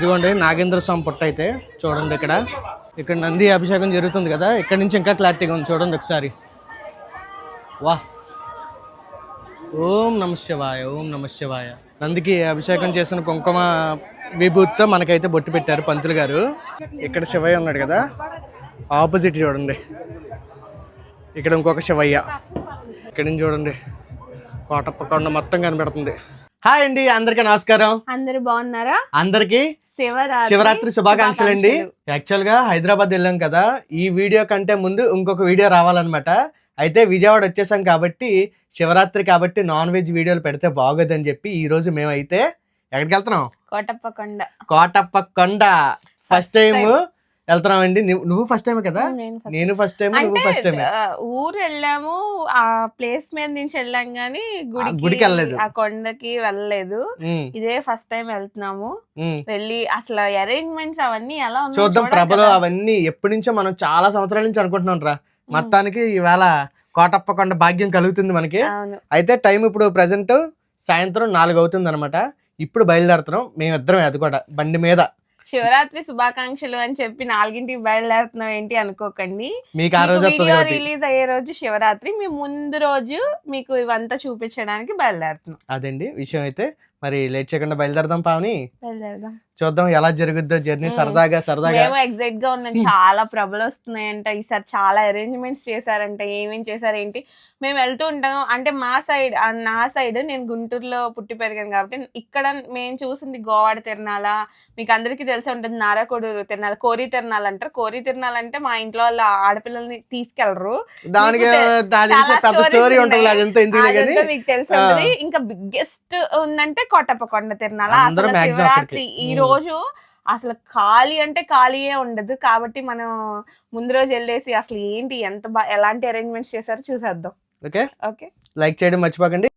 ఇదిగోండి నాగేంద్ర స్వామి పుట్ట అయితే చూడండి ఇక్కడ. ఇక్కడ నంది అభిషేకం జరుగుతుంది కదా ఇక్కడ నుంచి ఇంకా క్లారిటీగా ఉంది. చూడండి ఒకసారి. వా. ఓం నమ శివాయ ఓం నమ శివాయ. నందికి అభిషేకం చేసిన కుంకుమ విభూతితో మనకైతే బొట్టు పెట్టారు పంతులు గారు. ఇక్కడ శివయ్య ఉన్నాడు కదా ఆపోజిట్ చూడండి. ఇక్కడ ఇంకొక శివయ్య. ఇక్కడ నుంచి చూడండి కోటప్ప కొండ మొత్తం కనబడుతుంది. హాయ్ అండి అందరికీ నమస్కారం. అందరు బాగున్నారా? అందరికీ శివరాత్రి శివరాత్రి శుభాకాంక్షలు. అండి యాక్చువల్గా హైదరాబాద్ వెళ్ళాం కదా ఈ వీడియో కంటే ముందు ఇంకొక వీడియో రావాలన్నమాట. అయితే విజయవాడ వచ్చేసాం కాబట్టి శివరాత్రి కాబట్టి నాన్ వెజ్ వీడియోలు పెడితే బాగోదని చెప్పి ఈ రోజు మేమైతే ఎక్కడికి వెళ్తున్నాం? కోటప్ప కొండ కోటప్ప కొండ ఫస్ట్ టైం time. వెళ్తున్నాం అండి నువ్వు ఫస్ట్ టైం కదా? నేను ఫస్ట్ టైం నువ్వు ఫస్ట్ టైం ఊరు వెళ్ళాము. ఆ ప్లేస్ మీద నుంచి వెళ్ళాం గానీ గుడికి గుడికి వెళ్ళలేదు. ఆ కొండకి వెళ్ళలేదు. ఇదే ఫస్ట్ టైం వెళ్తున్నాము. వెళ్ళి అసలు అరేంజ్మెంట్స్ అవన్నీ ఎలా చూద్దాం ప్రభలో. అవన్నీ ఎప్పటి నుంచో మనం చాలా సంవత్సరాల నుంచి అనుకుంటున్నాం రా. మొత్తానికి ఈవేళ కోటప్ప కొండ భాగ్యం కలుగుతుంది మనకి. అయితే టైం ఇప్పుడు ప్రజెంట్ సాయంత్రం నాలుగు అవుతుంది అనమాట ఇప్పుడు బయలుదేరుతున్నాం. మేమిద్దరం అది కూడా బండి మీద. శివరాత్రి శుభాకాంక్షలు అని చెప్పి నాలుగింటికి బయలుదేరుతున్నాం ఏంటి అనుకోకండి. మీకు ఆ రోజు వీడియో రిలీజ్ అయ్యే రోజు శివరాత్రి. మీ ముందు రోజు మీకు ఇవంతా చూపించడానికి బయలుదేరుతున్నాం. అదండి విషయం అయితే మరి లేట్ చేయకుండా బయలుదేరదాం పావని. బయలుదేరదాం. చూద్దాం ఎలా జరుగుద్దో జర్నీ. సరదాగా సరదాగా. మేము ఎగ్జైట్గా ఉన్నాం. చాలా ప్రభలు వస్తున్నాయంట. ఈసారి చాలా అరేంజ్మెంట్స్ చేశారంట. ఏమేం చేశారేంటి? మేము వెళ్తూ ఉంటాం. అంటే మా సైడ్ నా సైడ్ నేను గుంటూరులో పుట్టి పెరిగాను కాబట్టి ఇక్కడ మేము చూసింది గోవాడ తిరణాల మీకు అందరికీ తెలిసి ఉంటుంది నారాకోడూరు తిరణాల కోరి తిరణాలు అంటారు. కోరి తిరణాలు అంటే మా ఇంట్లో వాళ్ళ ఆడపిల్లల్ని తీసుకెళ్ళరు. దానికి మీకు స్టోరీ ఉంటుంది. తెలిసి ఇంకా బిగ్గెస్ట్ ఉందంటే కోటప్పకొండ తిరణాల అసలు శివరాత్రి. ఈ మ్మ్. రోజు అసలు ఖాళీ అంటే ఖాళీయే ఉండదు. కాబట్టి మనం ముందు రోజు వెళ్ళేసి అసలు ఏంటి ఎంత ఎలాంటి అరేంజ్మెంట్స్ చేశారో చూసేద్దాం. ఓకే? ఓకే? లైక్ చేయడం మర్చిపోకండి.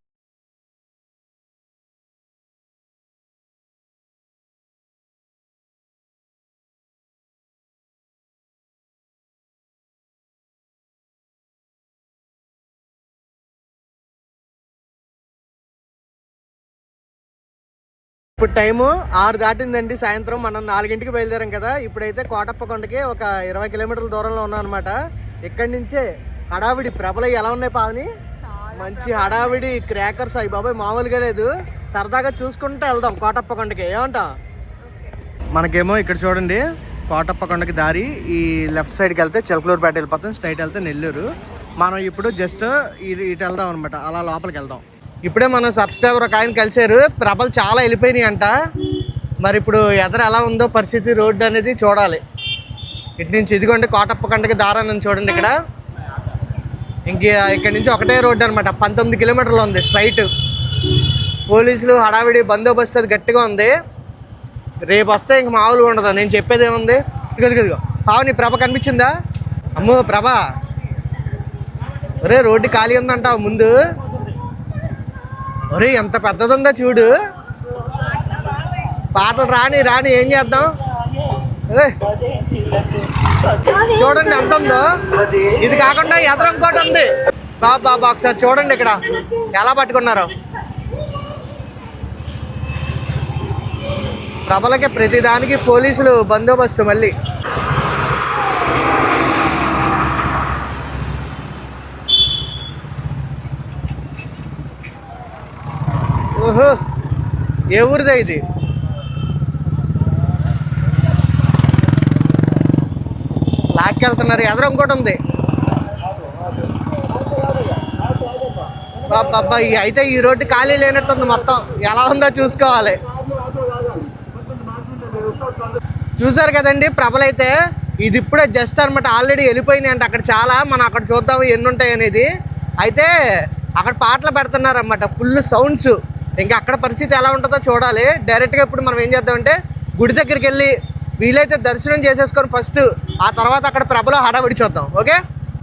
ఇప్పుడు టైము ఆరు దాటిందండి. సాయంత్రం మనం నాలుగింటికి బయలుదేరాం కదా. ఇప్పుడైతే కోటప్ప కొండకి ఒక ఇరవై కిలోమీటర్ల దూరంలో ఉన్నాం అనమాట ఇక్కడి నుంచే హడావిడి. ప్రభలు ఎలా ఉన్నాయి పావని? మంచి హడావిడి క్రాకర్స్ అయ్యి బాబాయ్. మామూలుగా లేదు. సరదాగా చూసుకుంటూ వెళ్దాం కోటప్ప కొండకి. ఏమంటాం? మనకేమో ఇక్కడ చూడండి. కోటప్ప కొండకి దారి. ఈ లెఫ్ట్ సైడ్కి వెళ్తే చిలకలూరుపేట వెళ్ళిపోతాం. స్ట్రైట్ వెళ్తే నెల్లూరు. మనం ఇప్పుడు జస్ట్ ఇటు వెళ్దాం అనమాట అలా లోపలికి వెళ్దాం. ఇప్పుడే మన సబ్స్క్రైబర్ ఒక ఆయన కలిశారు. ప్రభలు చాలా వెళ్ళిపోయినాయి అంట. మరి ఇప్పుడు ఎదర ఎలా ఉందో పరిస్థితి రోడ్డు అనేది చూడాలి. ఇటు నుంచి ఇదిగోండి కోటప్ప కంటకి దారాన్ని చూడండి ఇక్కడ. ఇంక ఇక్కడ నుంచి ఒకటే రోడ్డు అనమాట పంతొమ్మిది కిలోమీటర్లు ఉంది స్ట్రైట్. పోలీసులు హడావిడి బందోబస్తు అది గట్టిగా ఉంది. రేపు వస్తే ఇంక మామూలుగా ఉండదు. నేను చెప్పేది ఏముంది? ఇదిగో ఇదిగో ఇదిగో. పావు నీ ప్రభ కనిపించిందా? అమ్మో ప్రభ. ఒరే రోడ్డు ఖాళీ ఉందంటావు ముందు? ఒరే ఎంత పెద్దది ఉందో చూడు. పాటలు రాని రాని ఏం చేద్దాం? చూడండి ఎంత ఉందో. ఇది కాకుండా ఎదరం ఇంకోటి ఉంది. బాబా బాబా ఒకసారి చూడండి ఇక్కడ. ఎలా పట్టుకున్నారో. ప్రభలకి ప్రతిదానికి పోలీసులు బందోబస్తు మళ్ళీ. ఓహో ఏ ఊరిదా ఇది? లాక్కెళ్తున్నారు ఎదరం కూడా ఉంది. బాబా అయితే ఈ రోడ్డు ఖాళీ లేనట్టుంది మొత్తం. ఎలా ఉందో చూసుకోవాలి. చూసారు కదండి ప్రభలైతే ఇది ఇప్పుడే జస్ట్ అనమాట ఆల్రెడీ వెళ్ళిపోయినాయి అంటే అక్కడ చాలా. మనం అక్కడ చూద్దాం ఎన్ని ఉంటాయి అనేది అయితే అక్కడ పాటలు పెడుతున్నారన్నమాట ఫుల్ సౌండ్స్ ఇంకా అక్కడ పరిస్థితి ఎలా ఉంటుందో చూడాలి. డైరెక్ట్గా ఇప్పుడు మనం ఏం చేద్దామంటే గుడి దగ్గరికి వెళ్ళి వీలైతే దర్శనం చేసేసుకొని ఫస్ట్ ఆ తర్వాత అక్కడ ప్రభలో హడావిడి చూద్దాం. ఓకే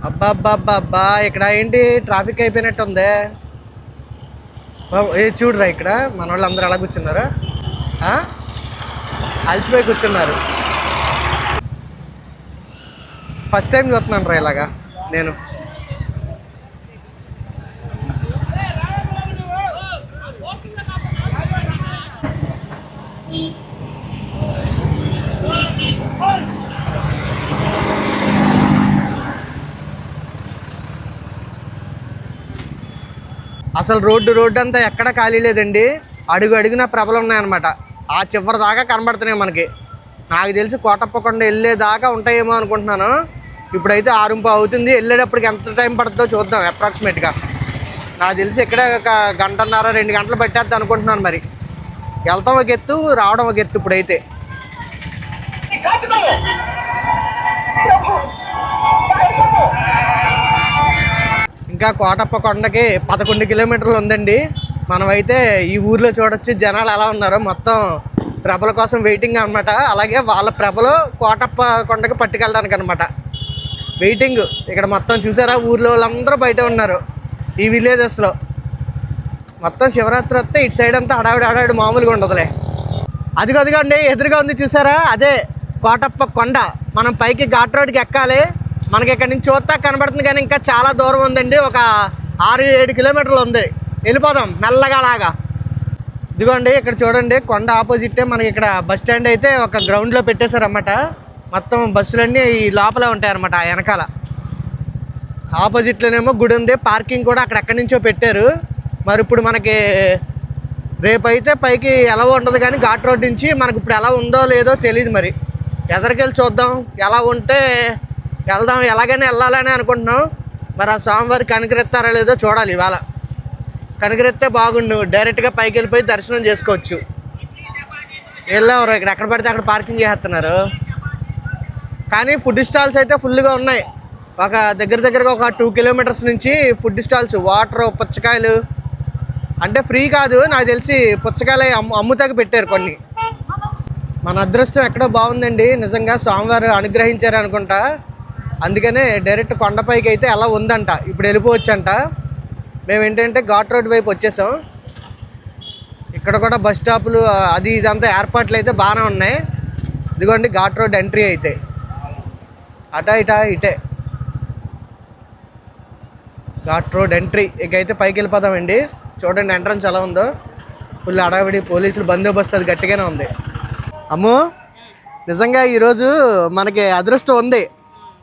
అబ్బా అబ్బా అబ్బా అబ్బా ఇక్కడ ఏంటి? ట్రాఫిక్ అయిపోయినట్టు ఉంది ఏ చూడరా ఇక్కడ. మన వాళ్ళు అందరూ ఎలా కూర్చున్నారా అలసిపోయి కూర్చున్నారు. ఫస్ట్ టైం చూస్తున్నాను రా ఇలాగా నేను. అసలు రోడ్డు రోడ్డు అంతా ఎక్కడ ఖాళీ లేదండి. అడుగు అడుగున ప్రభలు ఉన్నాయన్నమాట. ఆ చివరి దాకా కనబడుతున్నాయి మనకి. నాకు తెలిసి కోటప్పకొండ వెళ్ళేదాకా ఉంటాయేమో అనుకుంటున్నాను. ఇప్పుడైతే ఆరుంపు అవుతుంది. వెళ్ళేటప్పటికి ఎంత టైం పడుతుందో చూద్దాం అప్రాక్సిమేట్గా నాకు తెలిసి ఇక్కడే ఒక గంటన్నర రెండు గంటలు పట్టేద్దాం అనుకుంటున్నాను మరి. వెళ్తాం ఒక ఎత్తు రావడం ఒక ఎత్తు ఇప్పుడైతే. ఇంకా కోటప్ప కొండకి పదకొండు కిలోమీటర్లు ఉందండి. మనమైతే ఈ ఊర్లో చూడొచ్చు జనాలు ఎలా ఉన్నారో. మొత్తం ప్రభల కోసం వెయిటింగ్ అన్నమాట. అలాగే వాళ్ళ ప్రభలు కోటప్ప కొండకి పట్టుకెళ్ళడానికి అనమాట వెయిటింగ్ ఇక్కడ మొత్తం చూసారా? ఊర్లో వాళ్ళందరూ బయట ఉన్నారు ఈ విలేజెస్లో. మొత్తం శివరాత్రి వస్తే ఇటు సైడ్ అంతా హడావిడి హడావిడి మామూలుగా ఉండదులే. అదిగో అదిగోండి ఎదురుగా ఉంది చూసారా? అదే కోటప్ప కొండ. మనం పైకి ఘాట్ రోడ్కి ఎక్కాలి. మనకి ఇక్కడ నుంచి చూస్తా కనబడుతుంది కానీ ఇంకా చాలా దూరం ఉందండి. ఒక ఆరు ఏడు కిలోమీటర్లు ఉంది. వెళ్ళిపోదాం. మెల్లగా లాగా ఇదిగోండి ఇక్కడ చూడండి. కొండ ఆపోజిటే మనకి ఇక్కడ బస్ స్టాండ్ అయితే ఒక గ్రౌండ్లో పెట్టేశారన్నమాట. మొత్తం బస్సులన్నీ ఈ లోపలే ఉంటాయి అన్నమాట ఆ వెనకాల. ఆపోజిట్లోనేమో గుడి ఉంది. పార్కింగ్ కూడా అక్కడెక్కడి నుంచో పెట్టారు. మరి ఇప్పుడు మనకి రేపైతే పైకి ఎలా ఉండదు కానీ ఘాట్ రోడ్ నుంచి మనకి ఇప్పుడు ఎలా ఉందో లేదో తెలియదు మరి. ఎదరికెళ్ళి చూద్దాం. ఎలా ఉంటే వెళ్దాం ఎలాగైనా వెళ్ళాలని అనుకుంటున్నాం. మరి ఆ స్వామివారి కనికరెత్తారో లేదో చూడాలి ఇవాళ. కనికరెత్తే బాగుండు. డైరెక్ట్గా పైకి వెళ్ళిపోయి దర్శనం చేసుకోవచ్చు. వెళ్ళేవారు ఇక్కడ. ఎక్కడ పడితే అక్కడ పార్కింగ్ చేస్తున్నారు. కానీ ఫుడ్ స్టాల్స్ అయితే ఫుల్గా ఉన్నాయి. ఒక దగ్గర దగ్గరగా ఒక టూ కిలోమీటర్స్ నుంచి ఫుడ్ స్టాల్స్ వాటర్ పుచ్చకాయలు. అంటే ఫ్రీ కాదు. నాకు తెలిసి పుచ్చకాయలు అమ్ము అమ్ముతాకి పెట్టారు కొన్ని. మన అదృష్టం ఎక్కడో బాగుందండి. నిజంగా స్వామివారు అనుగ్రహించారు అనుకుంటా. అందుకనే డైరెక్ట్ కొండపైకి అయితే అలా ఉందంట. ఇప్పుడు వెళ్ళిపోవచ్చంట. మేము ఏంటంటే ఘాట్ రోడ్ వైపు వచ్చేసాం. ఇక్కడ కూడా బస్ స్టాపులు అది ఇదంతా ఏర్పాట్లు అయితే బాగానే ఉన్నాయి. ఇదిగోండి ఘాట్ రోడ్ ఎంట్రీ అయితే. అటా ఇటా ఇటే. Ghat road entry. ఇకైతే పైకి వెళ్ళిపోదామండి. చూడండి ఎంట్రన్స్ ఎలా ఉందో. ఫుల్ అడావిడి పోలీసులు బందోబస్తు అది గట్టిగానే ఉంది. అమ్మో! నిజంగా ఈరోజు మనకి అదృష్టం ఉంది.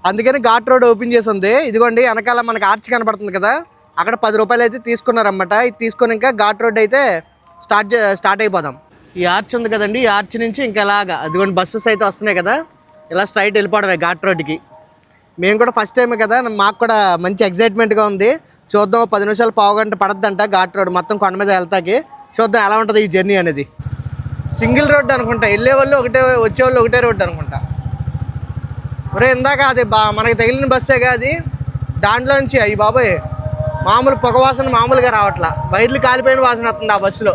అందుకని ఘాట్ రోడ్ ఓపెన్ చేసి ఉంది. ఇదిగోండి వెనకాల మనకి ఆర్చ్ కనపడుతుంది కదా. అక్కడ పది రూపాయలు అయితే తీసుకున్నారన్నమాట. ఇది తీసుకొని ఇంకా ఘాట్ రోడ్ అయితే స్టార్ట్ చే- స్టార్ట్ అయిపోదాం. ఈ ఆర్చ్ ఉంది కదండి ఈ ఆర్చ్ నుంచి ఇంకా ఇలాగా అదిగోండి బస్సెస్ అయితే వస్తున్నాయి కదా. ఇలా స్ట్రైట్ వెళ్ళిపోవడమే ఘాట్ రోడ్కి మేము కూడా ఫస్ట్ టైం కదా మాకు కూడా మంచి ఎగ్జైట్మెంట్గా ఉంది. చూద్దాం పది నిమిషాలు పావుగంట పడద్దంట ఘాట్ రోడ్ మొత్తం కొండ మీద వెళ్తాకి. చూద్దాం ఎలా ఉంటుంది ఈ జర్నీ అనేది. సింగిల్ రోడ్ అనుకుంటా వెళ్ళే వాళ్ళు ఒకటే వచ్చే వాళ్ళు ఒకటే రోడ్ అనుకుంటా. ఒరే ఇందాక అది బా మనకి తగిలిన బస్సే అది? దాంట్లోంచి అయ్యి బాబాయ్ మామూలు పొగ వాసన మామూలుగా రావట్లా. వైర్లు కాలిపోయిన వాసన వస్తుంది ఆ బస్సులో.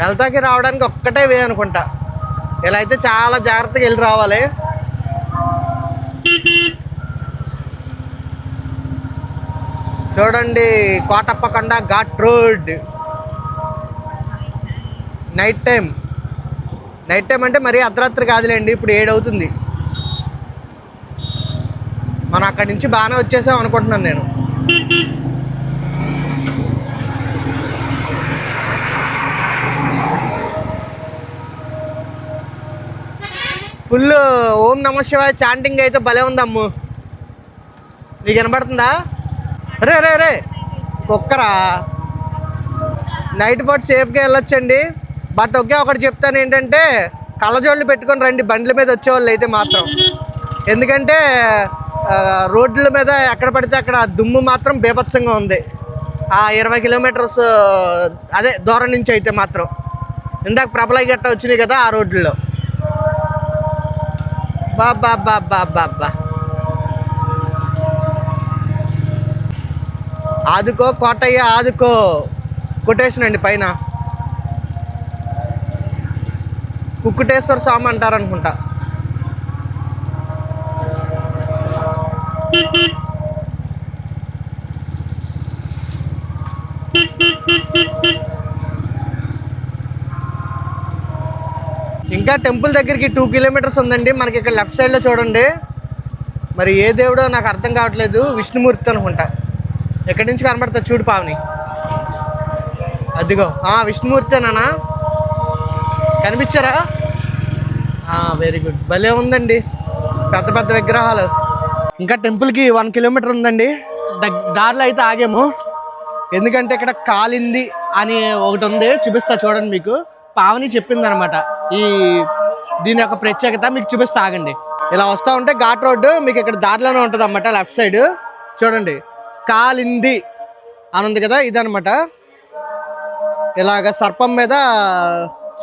వెళ్తాకి రావడానికి ఒక్కటే వే అనుకుంటా. ఇలా అయితే చాలా జాగ్రత్తగా వెళ్ళి రావాలి. చూడండి Kotappakonda ghat road. Night time night time అంటే మరీ అర్ధరాత్రి కాదులేండి ఇప్పుడు ఏడవుతుంది. మనం అక్కడి నుంచి బాగానే వచ్చేసాం అనుకుంటున్నాను నేను. ఫుల్ ఓం నమ శివాయ చాంటింగ్ అయితే భలే ఉందమ్ము. నీకు వినపడుతుందా? రే రే రే కుక్కరా నైట్ పాటు సేఫ్గా వెళ్ళొచ్చండి. బట్ ఒకే ఒకటి చెప్తాను ఏంటంటే కళ్ళజోళ్ళు పెట్టుకొని రండి బండ్ల మీద వచ్చేవాళ్ళు అయితే మాత్రం. ఎందుకంటే రోడ్ల మీద ఎక్కడ పడితే అక్కడ దుమ్ము మాత్రం బీభత్సంగా ఉంది. ఆ ఇరవై కిలోమీటర్స్ అదే దూరం నుంచి అయితే మాత్రం. ఇందాక ప్రబలై గట్ట వచ్చినాయి కదా ఆ రోడ్లలో బాబా బాబా బాబా ఆదుకో కోటయ్య ఆదుకో. కొటేషన్ అండి పైన. కుక్కుటేశ్వర స్వామి అంటారు అనుకుంటా ఇంకా టెంపుల్ దగ్గరికి టూ కిలోమీటర్స్ ఉందండి. మనకి ఇక్కడ లెఫ్ట్ సైడ్లో చూడండి. మరి ఏ దేవుడో నాకు అర్థం కావట్లేదు. విష్ణుమూర్తి అనుకుంటా. ఎక్కడి నుంచి కనబడుతుంది చూడు పావని. అదిగో. ఆ విష్ణుమూర్తేనా కనిపించారా? వెరీ గుడ్ భలే ఉందండి. పెద్ద పెద్ద విగ్రహాలు. ఇంకా టెంపుల్కి వన్ కిలోమీటర్ ఉందండి. దగ్- దారిలో అయితే ఆగాము. ఎందుకంటే ఇక్కడ కాలింది అని ఒకటి ఉంది. చూపిస్తా చూడండి మీకు. పావని చెప్పింది అనమాట ఈ దీని యొక్క ప్రత్యేకత మీకు చూపిస్తా ఆగండి. ఇలా వస్తూ ఉంటే ఘాట్ రోడ్డు మీకు ఇక్కడ దారిలోనే ఉంటుంది అనమాట లెఫ్ట్ సైడ్. చూడండి. కాలింది అని ఉంది కదా ఇదనమాట ఇలాగ సర్పం మీద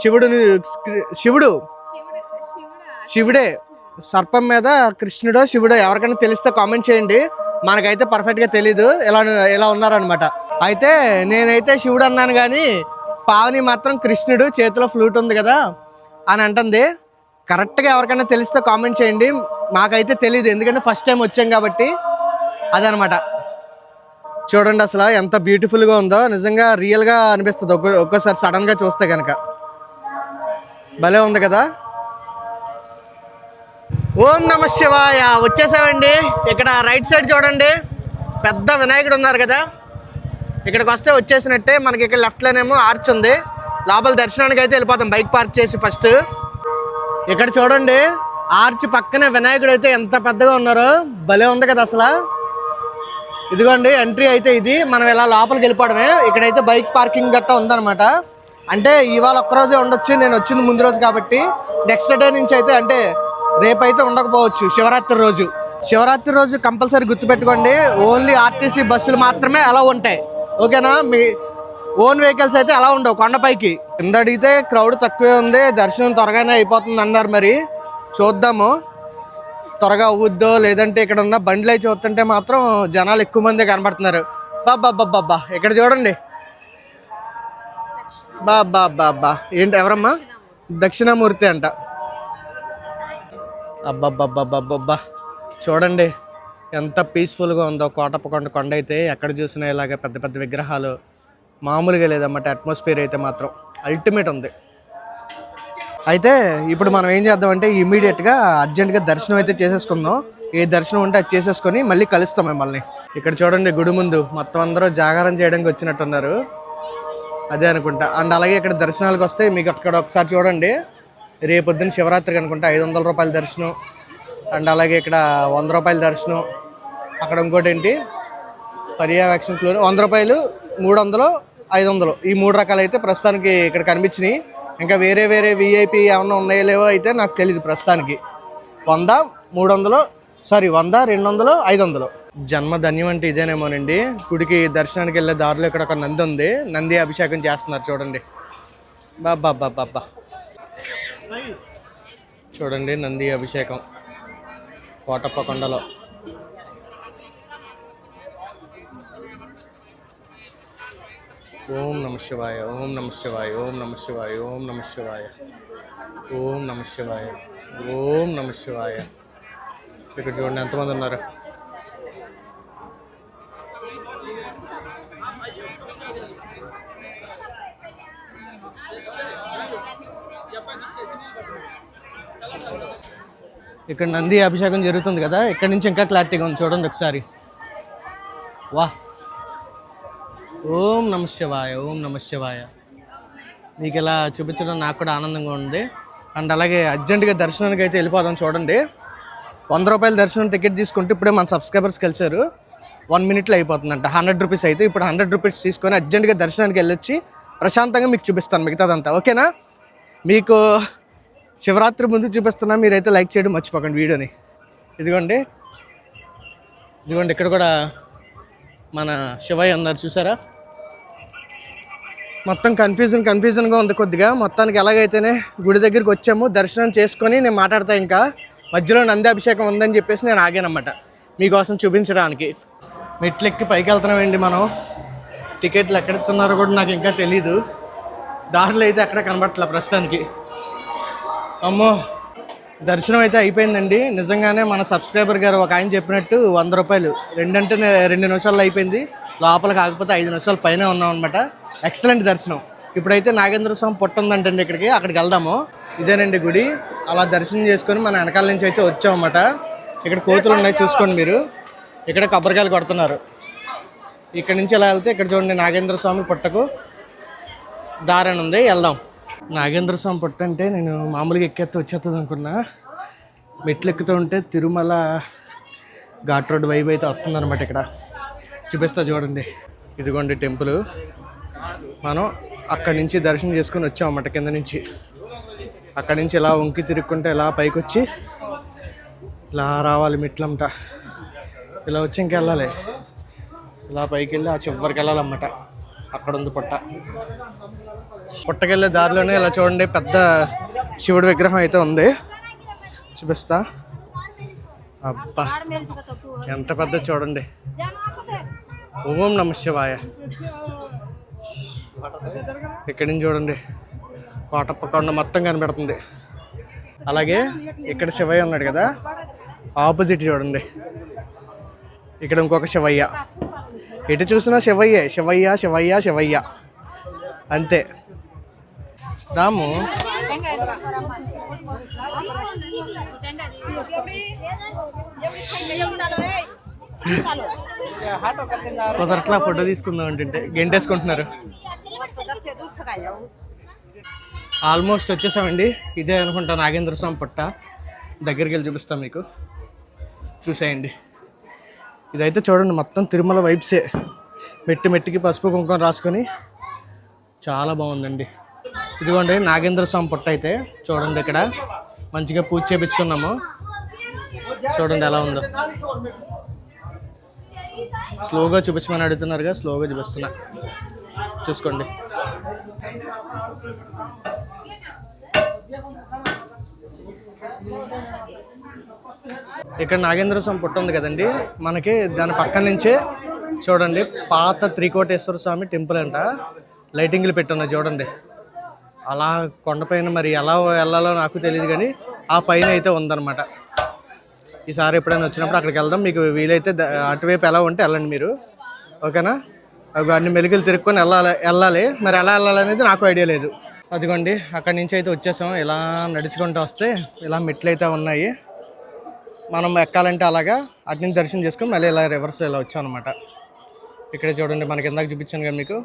శివుడుని శివుడు. శివుడే. సర్పం మీద కృష్ణుడో శివుడో ఎవరికైనా తెలిస్తే కామెంట్ చేయండి. మనకైతే పర్ఫెక్ట్గా తెలీదు. ఇలా ఇలా ఉన్నారనమాట అయితే నేనైతే శివుడు అన్నాను కానీ పావని మాత్రం కృష్ణుడు చేతిలో ఫ్లూట్ ఉంది కదా అని అంటుంది. కరెక్ట్గా ఎవరికైనా తెలిస్తే కామెంట్ చేయండి. మాకైతే తెలియదు ఎందుకంటే ఫస్ట్ టైం వచ్చాం కాబట్టి అదనమాట చూడండి అసలు ఎంత బ్యూటిఫుల్గా ఉందో. నిజంగా రియల్గా అనిపిస్తుంది. ఒక్కో ఒక్కోసారి సడన్గా చూస్తే కనుక భలే ఉంది కదా? ఓం నమ శివాయ. వచ్చేసామండి. ఇక్కడ రైట్ సైడ్ చూడండి. పెద్ద వినాయకుడు ఉన్నారు కదా. ఇక్కడికి వస్తే వచ్చేసినట్టే మనకి ఇక్కడ లెఫ్ట్లోనేమో ఆర్చ్ ఉంది. లోపల దర్శనానికి అయితే వెళ్ళిపోతాం. బైక్ పార్క్ చేసి ఫస్ట్. ఇక్కడ చూడండి. ఆర్చ్ పక్కనే వినాయకుడు అయితే ఎంత పెద్దగా ఉన్నారో. భలే ఉంది కదా అసలు. ఇదిగోండి ఎంట్రీ అయితే ఇది. మనం ఇలా లోపలికి వెళ్ళిపోవడమే. ఇక్కడైతే బైక్ పార్కింగ్ గట్టా ఉందన్నమాట. అంటే ఇవాళ ఒక్కరోజే ఉండొచ్చు నేను వచ్చింది ముందు రోజు కాబట్టి నెక్స్ట్ డే నుంచి అయితే అంటే రేపైతే ఉండకపోవచ్చు శివరాత్రి రోజు. శివరాత్రి రోజు కంపల్సరీ గుర్తుపెట్టుకోండి ఓన్లీ ఆర్టీసీ బస్సులు మాత్రమే అలా ఉంటాయి. ఓకేనా? మీ ఓన్ వెహికల్స్ అయితే అలా ఉండవు కొండపైకి. కింద అడిగితే క్రౌడ్ తక్కువే ఉంది దర్శనం త్వరగానే అయిపోతుంది అన్నారు మరి. చూద్దాము. త్వరగా అవ్వుద్దో లేదంటే ఇక్కడ ఉన్న బండ్లు అయి చూస్తుంటే మాత్రం జనాలు ఎక్కువ మంది కనబడుతున్నారు. బాబా బాబా ఇక్కడ చూడండి. బాబ్బా బా ఏంటి ఎవరమ్మా? దక్షిణామూర్తి అంట. అబ్బబ్బబ్బబ్బబ్బా చూడండి ఎంత పీస్ఫుల్గా ఉందో కోటప్పకొండ కొండ అయితే. ఎక్కడ చూసినా ఇలాగ పెద్ద పెద్ద విగ్రహాలు. మామూలుగా లేదన్నమాట అట్మాస్ఫియర్ అయితే మాత్రం. అల్టిమేట్ ఉంది. అయితే ఇప్పుడు మనం ఏం చేద్దామంటే ఇమీడియట్గా అర్జెంట్గా దర్శనం అయితే చేసేసుకుందాం. ఏ దర్శనం ఉంటే అది చేసేసుకొని మళ్ళీ కలుస్తాం మిమ్మల్ని. ఇక్కడ చూడండి గుడి ముందు మొత్తం అందరూ జాగారం చేయడానికి వచ్చినట్టున్నారు. అదే అనుకుంటా. అండ్ అలాగే ఇక్కడ దర్శనాలకు వస్తే మీకు అక్కడ ఒకసారి చూడండి. రేపొద్దున శివరాత్రికి అనుకుంటా ఐదు వందల రూపాయల దర్శనం. అండ్ అలాగే ఇక్కడ వంద రూపాయల దర్శనం. అక్కడ ఇంకోటి ఏంటి? పర్యావేక్షణ ఫ్లోర్ వంద రూపాయలు మూడు వందలు ఐదు వందలు ఈ మూడు రకాలు అయితే ప్రస్తుతానికి ఇక్కడ కనిపించినాయి. ఇంకా వేరే వేరే విఐపి ఏమన్నా ఉన్నాయో లేవో అయితే నాకు తెలియదు ప్రస్తుతానికి. వంద మూడు వందలు సారీ వంద రెండు వందలు ఐదు వందలు జన్మ ధన్యం అంటే ఇదేనేమోనండి. గుడికి దర్శనానికి వెళ్ళే దారిలో ఇక్కడ ఒక నంది ఉంది. నంది అభిషేకం చేస్తున్నారు చూడండి. బాబా బాబా బాబా చూడండి నంది అభిషేకం. కోటప్ప కొండలో ఓం నమ శివాయ ఓం నమ శివాయ ఓం నమ శివాయ ఓం నమ శివాయ. ఓం నమ శివాయ ఓం నమ శివాయ. ఇక్కడ చూడండి ఎంతమంది ఉన్నారు? ఇక్కడ నంది అభిషేకం జరుగుతుంది కదా ఇక్కడ నుంచి ఇంకా క్లారిటీగా ఉంది. చూడండి ఒకసారి. వా. ఓం నమ శివాయ ఓం నమ శివాయ. మీకు ఇలా చూపించడం నాకు కూడా ఆనందంగా ఉంది. అండ్ అలాగే అర్జెంటుగా దర్శనానికి అయితే వెళ్ళిపోదాం చూడండి. వంద రూపాయల దర్శనం టికెట్ తీసుకుంటే ఇప్పుడే మన సబ్స్క్రైబర్స్ కలిసారు వన్ మినిట్లో అయిపోతుందంట. హండ్రెడ్ రూపీస్ అయితే ఇప్పుడు హండ్రెడ్ రూపీస్ తీసుకొని అర్జెంటుగా దర్శనానికి వెళ్ళొచ్చి ప్రశాంతంగా మీకు చూపిస్తాను మిగతాదంతా. ఓకేనా? మీకు శివరాత్రి ముందు చూపిస్తున్నా మీరైతే లైక్ చేయడం మర్చిపోకండి వీడియోని. ఇదిగోండి. ఇదిగోండి ఇక్కడ కూడా మన శివయ్య అన్నారు చూసారా? మొత్తం కన్ఫ్యూజన్ కన్ఫ్యూజన్గా ఉంది కొద్దిగా. మొత్తానికి ఎలాగైతేనే గుడి దగ్గరికి వచ్చాము దర్శనం చేసుకొని నేను మాట్లాడతా ఇంకా. మధ్యలో నంది అభిషేకం ఉందని చెప్పేసి నేను ఆగానమాట మీకోసం చూపించడానికి. మెట్లెక్కి పైకి వెళ్తున్నామండి మనం. టికెట్లు ఎక్కడెత్తున్నారో కూడా నాకు ఇంకా తెలీదు. దారిలో అయితే ఎక్కడ కనబట్టలే ప్రస్తుతానికి. అమ్మో దర్శనం అయితే అయిపోయిందండి. నిజంగానే మన సబ్స్క్రైబర్ గారు ఒక ఆయన చెప్పినట్టు వంద రూపాయలు. రెండంటే రెండు నిమిషాల్లో అయిపోయింది. లోపల కాకపోతే ఐదు నిమిషాల పైన ఉన్నాం అనమాట ఎక్సలెంట్ దర్శనం. ఇప్పుడైతే నాగేంద్ర స్వామి పుట్ట ఉందంటండి ఇక్కడికి. అక్కడికి వెళ్దాము. ఇదేనండి గుడి. అలా దర్శనం చేసుకొని మన వెనకాల నుంచి అయితే వచ్చామన్నమాట ఇక్కడ కోతులు ఉన్నాయి చూసుకోండి మీరు. ఇక్కడ కొబ్బరికాయలు కొడుతున్నారు. ఇక్కడ నుంచి ఎలా వెళ్తే ఇక్కడ చూడండి నాగేంద్ర స్వామి పుట్టకు దారని ఉంది. వెళ్దాం. నాగేంద్ర స్వామి పుట్ట అంటే నేను మామూలుగా ఎక్కేస్తే వచ్చేస్తుంది అనుకున్నా. మెట్లు ఎక్కుతూ ఉంటే తిరుమల ఘాట్ రోడ్ వైబ్ అయితే వస్తుందన్నమాట ఇక్కడ. చూపిస్తా చూడండి. ఇదిగోండి టెంపుల్. మనం అక్కడి నుంచి దర్శనం చేసుకుని వచ్చాం అన్నమాట కింద నుంచి. అక్కడి నుంచి ఇలా వంకి తిరుక్కుంటే ఇలా పైకి వచ్చి ఇలా రావాలి మెట్లంట ఇలా వచ్చి ఇంకెళ్ళాలి ఇలా పైకి వెళ్ళి ఆ చివరికి వెళ్ళాలన్నమాట. అక్కడ ఉంది పుట్ట. పుట్టకెళ్ళే దారిలోనే ఇలా చూడండి పెద్ద శివుడి విగ్రహం అయితే ఉంది. చూపిస్తా. అబ్బా ఎంత పెద్ద చూడండి. ఓం నమ శివాయ. ఇక్కడి నుంచి చూడండి కోటప్ప కొండ మొత్తం కనబడుతుంది. అలాగే ఇక్కడ శివయ్య ఉన్నాడు కదా ఆపోజిట్ చూడండి. ఇక్కడ ఇంకొక శివయ్య. ఎటు చూసినా శివయ్యే శివయ్య శివయ్య శివయ్య. అంతే. రాము. కుదరట్లా ఫోటో తీసుకుందాం అంటే గెంటేసుకుంటున్నారు. ఆల్మోస్ట్ వచ్చేసామండి. ఇదే అనుకుంటా నాగేంద్ర స్వామి పుట్ట. దగ్గరికి వెళ్ళి చూపిస్తాం మీకు. చూసేయండి. ఇదైతే చూడండి మొత్తం తిరుమల వైబ్సే మెట్టు మెట్టికి పసుపు కుంకుమ రాసుకొని చాలా బాగుందండి. ఇదిగోండి నాగేంద్ర స్వామి పుట్ట అయితే చూడండి ఇక్కడ. మంచిగా పూజ చేపించుకున్నాము. చూడండి ఎలా ఉందో. స్లోగా చూపించమని అడుగుతున్నారుగా స్లోగా చూపిస్తున్నా. చూసుకోండి. ఇక్కడ నాగేంద్ర స్వామి పుట్ట ఉంది కదండి. మనకి దాని పక్కన నుంచే చూడండి పాత త్రికోటేశ్వర స్వామి టెంపుల్ అంట. లైటింగ్లు పెట్టున్నాయి చూడండి. అలా కొండపైన మరి ఎలా వెళ్ళాలో నాకు తెలియదు కానీ ఆ పైన అయితే ఉందన్నమాట. ఈసారి ఎప్పుడైనా వచ్చినప్పుడు అక్కడికి వెళ్దాం. మీకు వీలైతే అటువైపు ఎలా ఉంటే వెళ్ళండి మీరు. ఓకేనా? అవి అన్ని మెలుగులు తిరుక్కొని వెళ్ళాలి వెళ్ళాలి. మరి ఎలా వెళ్ళాలనేది నాకు ఐడియా లేదు. అదిగోండి అక్కడి నుంచి అయితే వచ్చేసాం. ఇలా నడుచుకుంటూ వస్తే ఇలా మెట్లు అయితే ఉన్నాయి. మనం ఎక్కాలంటే అలాగా అటు దర్శనం చేసుకొని మళ్ళీ ఇలా రివర్స్ ఇలా వచ్చాం అనమాట ఇక్కడ చూడండి మనకి ఇందాక చూపించాను కదా మీకు.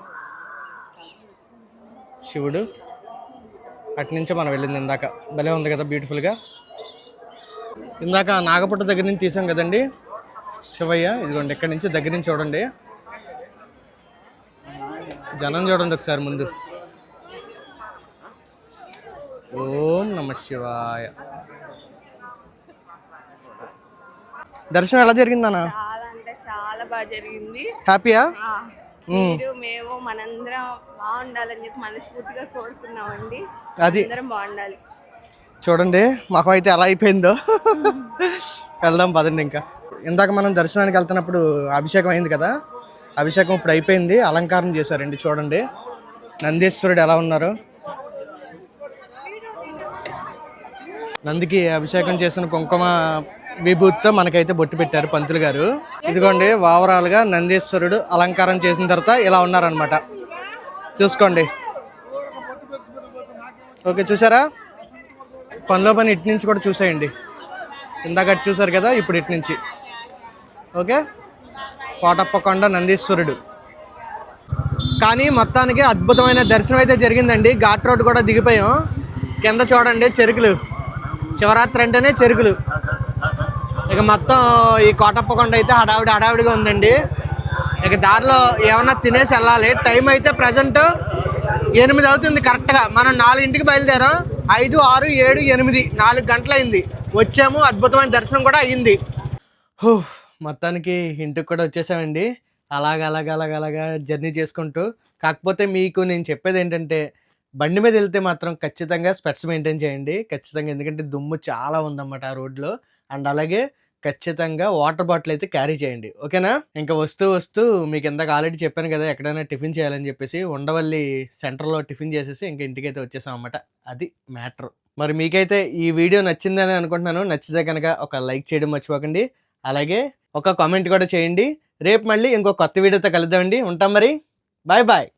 శివుడు. అటు నుంచే మనం వెళ్ళింది ఇందాక. భలే ఉంది కదా బ్యూటిఫుల్గా ఇందాక నాగపుట్ట దగ్గర నుంచి తీసాం కదండి. శివయ్య ఇదిగోండి ఇక్కడ నుంచి దగ్గర నుంచి చూడండి. జనం చూడండి ఒకసారి ముందు. ఓం నమ శివాయ. దర్శనం ఎలా జరిగింది అన్న చాలా బాగా జరిగింది. హ్యాపీయా మీరు మేము మనందరం బాగుండాలని చెప్పి మనస్ఫూర్తిగా కోరుకున్నామండి. అది. అందరం బాగుండాలి. చూడండి మాకు అయితే ఎలా అయిపోయిందో. వెళ్దాం పదండి ఇంకా. ఇందాక మనం దర్శనానికి వెళ్తున్నప్పుడు అభిషేకం అయింది కదా? అభిషేకం ఇప్పుడు అయిపోయింది అలంకారం చేశారండి చూడండి. నందీశ్వరుడు ఎలా ఉన్నారు? నందికి అభిషేకం చేసిన కుంకుమ విభూతితో మనకైతే బొట్టు పెట్టారు పంతులు గారు. ఇదిగోండి వావరాలుగా నందీశ్వరుడు అలంకారం చేసిన తర్వాత ఇలా ఉన్నారనమాట చూసుకోండి. ఓకే చూసారా? పనిలో పని ఇటు నుంచి కూడా చూసేయండి. ఇందాక చూసారు కదా ఇప్పుడు ఇటు నుంచి. ఓకే? కోటప్పకొండ నందీశ్వరుడు. కానీ మొత్తానికి అద్భుతమైన దర్శనం అయితే జరిగిందండి. ఘాట్ రోడ్ కూడా దిగిపోయాం. కింద చూడండి చెరుకులు. శివరాత్రి అంటేనే చెరుకులు. ఇక మొత్తం ఈ కోటప్పకొండ అయితే హడావిడి హడావిడిగా ఉందండి. ఇక దారిలో ఏమన్నా తినేసి వెళ్ళాలి. టైం అయితే ప్రజెంట్ ఎనిమిది అవుతుంది కరెక్ట్గా మనం నాలుగింటికి బయలుదేరాం. ఐదు ఆరు ఏడు ఎనిమిది నాలుగు గంటలైంది. వచ్చాము అద్భుతమైన దర్శనం కూడా అయ్యింది. హో మొత్తానికి ఇంటికి కూడా వచ్చేసామండి. అలాగ అలాగ అలాగ అలాగా జర్నీ చేసుకుంటూ. కాకపోతే మీకు నేను చెప్పేది ఏంటంటే బండి మీద వెళ్తే మాత్రం ఖచ్చితంగా స్పెట్స్ మెయింటైన్ చేయండి. ఖచ్చితంగా ఎందుకంటే దుమ్ము చాలా ఉందన్నమాట ఆ రోడ్లో. అండ్ అలాగే ఖచ్చితంగా వాటర్ బాటిల్ అయితే క్యారీ చేయండి. ఓకేనా? ఇంకా వస్తూ వస్తూ మీకు ఇందాక ఆల్రెడీ చెప్పాను కదా ఎక్కడైనా టిఫిన్ చేయాలని చెప్పేసి ఉండవల్లి సెంటర్లో టిఫిన్ చేసేసి ఇంకా ఇంటికైతే వచ్చేసాం అన్నమాట. అది మ్యాటర్. మరి మీకైతే ఈ వీడియో నచ్చిందని అనుకుంటున్నాను. నచ్చితే కనుక ఒక లైక్ చేయడం మర్చిపోకండి. అలాగే ఒక కామెంట్ కూడా చేయండి. రేపు మళ్ళీ ఇంకో కొత్త వీడియోతో కలుద్దామండి. ఉంటాం మరి. Bye bye.